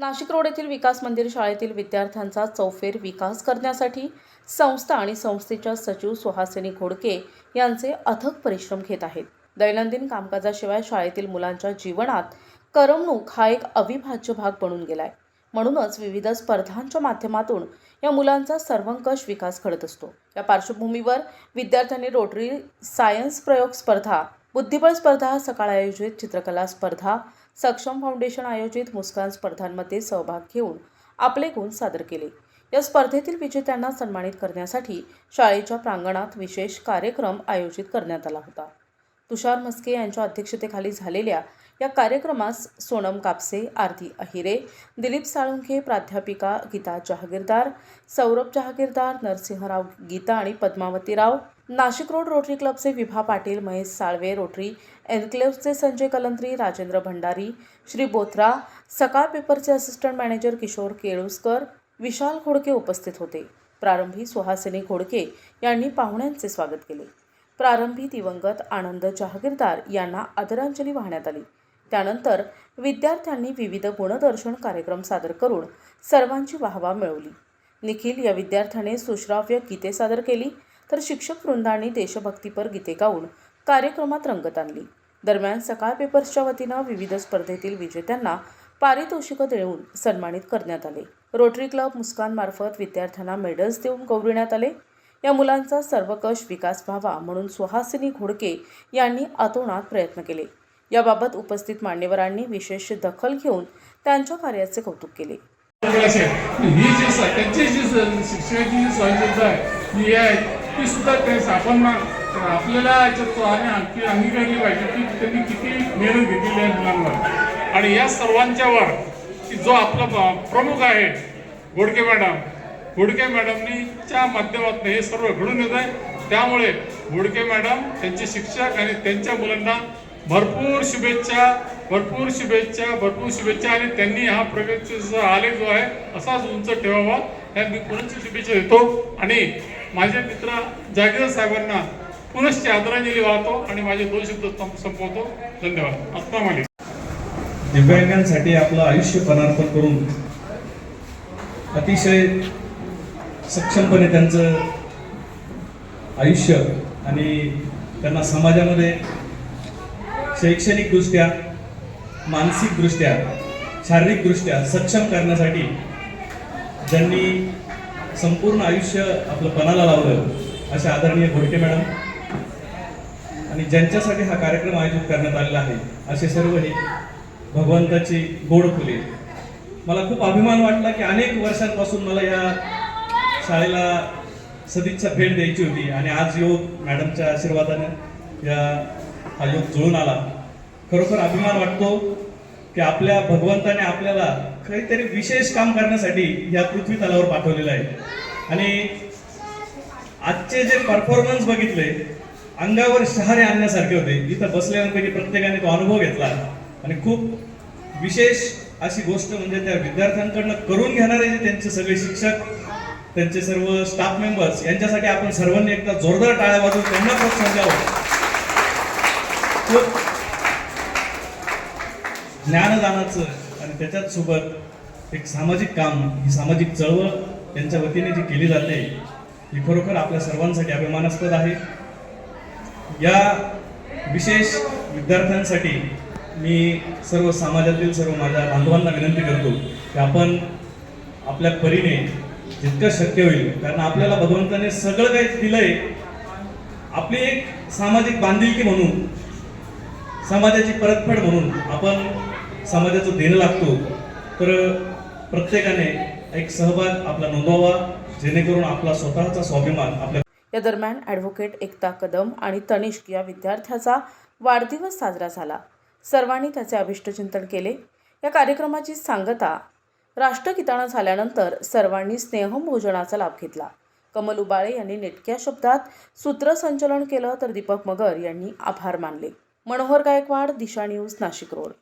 Nashik road येथील विकास मंदिर शाळेतील विद्यार्थ्यांचा चौफेर विकास करण्यासाठी संस्था आणि संस्थेच्या सचिव सुहासिनी घोडके यांचे अथक परिश्रम घेत आहेत. दैनंदिन कामकाजाशिवाय शाळेतील मुलांच्या जीवनात करमणूक हा एक अविभाज्य भाग बनून गेलाय. म्हणूनच विविध स्पर्धांच्या माध्यमातून या मुलांचा सर्वंकष विकास घडत असतो. या पार्श्वभूमीवर विद्यार्थ्यांनी रोटरी सायन्स प्रयोग स्पर्धा बुद्धिबळ स्पर्धा सकाळ आयोजित चित्रकला स्पर्धा. सक्षम फाउंडेशन आयोजित मुस्कान स्पर्धांमध्ये सहभाग घेऊन आपले गुण सादर केले. या स्पर्धेतील विजेत्यांना सन्मानित करण्यासाठी शाळेच्या प्रांगणात विशेष कार्यक्रम आयोजित करण्यात आला होता. तुषार मस्के यांच्या अध्यक्षतेखाली झालेल्या या कार्यक्रमास सोनम कापसे आरती अहिरे दिलीप साळुंखे प्राध्यापिका गीता जहागीरदार सौरभ जहागीरदार नरसिंहराव गीता आणि पद्मावती राव नाशिक रोड रोटरी क्लबचे विभा पाटील महेश साळवे रोटरी एन्क्लेव्हचे संजय कलंत्री राजेंद्र भंडारी श्री बोथरा सकाळ पेपरचे असिस्टंट मॅनेजर किशोर केळुसकर विशाल घोडके उपस्थित होते. प्रारंभी सुहासिनी घोडके यांनी पाहुण्यांचे स्वागत केले. प्रारंभी दिवंगत आनंद जहागीरदार यांना आदरांजली वाहण्यात आली. त्यानंतर विद्यार्थ्यांनी विविध गुणदर्शन कार्यक्रम सादर करून सर्वांची वाहवा मिळवली. निखिल या विद्यार्थ्याने सुश्राव्य गीते सादर केली. तर शिक्षक वृंदांनी देशभक्तीपर गीते गाऊन कार्यक्रमात रंगत आणली. दरम्यान सकाळ पेपर्सच्या वतीनं विविध स्पर्धेतील विजेत्यांना पारितोषिकं देऊन सन्मानित करण्यात आले. रोटरी क्लब मुस्कानमार्फत विद्यार्थ्यांना मेडल्स देऊन गौरविण्यात आले. या मुलांचा सर्वकष विकास व्हावा म्हणून सुहासिनी घोडके यांनी अतोनात प्रयत्न केले. याबाबत उपस्थित मान्यवरांनी विशेष दखल घेऊन त्यांच्या कार्याचे कौतुक केले. ही जी त्यांची जी शिक्षणाची जी सहजता आहे ही आहे ती सुद्धा ते आपण ना- आपल्याला याच्यात आणि आणखी अंगीकारली पाहिजे. की त्यांनी किती मेहनत घेतलेली आहे मुलांवर. आणि या सर्वांच्यावर की जो आपला प्रमुख आहे घोडके मॅडम घोडके मॅडमनीच्या माध्यमातून हे सर्व घडून येत आहे. त्यामुळे घोडके मॅडम त्यांचे शिक्षक आणि त्यांच्या मुलांना भरपूर शुभेच्छा भरपूर शुभेच्छा भरपूर शुभेच्छा. आणि त्यांनी हा प्रगतीचा आलेख जो आहे असाच उंच ठेवावा. या मी पुनश्च शुभेच्छा देतो? आणि माझे मित्र जागीर साहेबांना पुनश्च आदरांजली वाहतो आणि माझे दोन शब्द संपवतो. धन्यवाद. अस्सलाम वालेकुम. दिव्यांगांसाठी आपलं आयुष्य पदार्पण करून अतिशय सक्षमपणे त्यांचं आयुष्य आणि त्यांना समाजामध्ये शैक्षणिकदृष्ट्या मानसिकदृष्ट्या शारीरिकदृष्ट्या सक्षम करण्यासाठी ज्यांनी संपूर्ण आयुष्य आपलं पणाला लावलं असे आदरणीय घोडके मॅडम. आणि ज्यांच्यासाठी हा कार्यक्रम आयोजित करण्यात आलेला आहे असे सर्व हे भगवंताची गोड फुले. मला खूप अभिमान वाटला की अनेक वर्षांपासून मला या शाळेला सदिच्छा भेट द्यायची होती आणि आज योग मॅडमच्या आशीर्वादाने या हा योग जुळून आला. खरोखर अभिमान वाटतो. की आपल्या भगवंताने आपल्याला काहीतरी विशेष काम करण्यासाठी या पृथ्वी तलावर पाठवलेलं आहे. आणि आजचे जे परफॉर्मन्स बघितले अंगावर शहारे आणण्यासारखे होते. इथं बसल्यापैकी प्रत्येकाने तो अनुभव घेतला. आणि खूप विशेष अशी गोष्ट म्हणजे त्या विद्यार्थ्यांकडनं करून घेणारे जे त्यांचे सगळे शिक्षक त्यांचे सर्व स्टाफ मेंबर्स यांच्यासाठी आपण सर्वांनी एकदा जोरदार टाळ्या वाजवून त्यांना प्रोत्साहन द्यावं. खूप ज्ञानदानाचं आणि त्याच्याच सोबत एक सामाजिक काम ही सामाजिक चळवळ त्यांच्या वतीने जी केली जाते ही खरोखर आपल्या सर्वांसाठी अभिमानास्पद आहे. या विशेष विद्यार्थ्यांसाठी मी सर्व समाजातील सर्व माझ्या बांधवांना विनंती करतो की आपण आपल्या परीने जितकं शक्य होईल कारण आपल्याला भगवंताने सगळं काही दिलंय आपली एक सामाजिक बांधिलकी म्हणून समाजाची परतफेड म्हणून आपण समाजाचं देणं लागतो. तर प्रत्येकाने एक सहभाग आपला नोंदवावा जेणेकरून आपला स्वतःचा स्वाभिमान आपल्या या दरम्यान ॲडव्होकेट एकता कदम आणि तनिष्क या विद्यार्थ्याचा वाढदिवस साजरा झाला. सर्वांनी त्याचे अभिष्टचिंतन केले. या कार्यक्रमाची सांगता राष्ट्रगीतानं झाल्यानंतर सर्वांनी स्नेहभोजनाचा लाभ घेतला. कमल उबाळे यांनी नेटक्या शब्दात सूत्रसंचलन केलं तर दीपक मगर यांनी आभार मानले. Manohar Gaikwad Disha news Nashik road.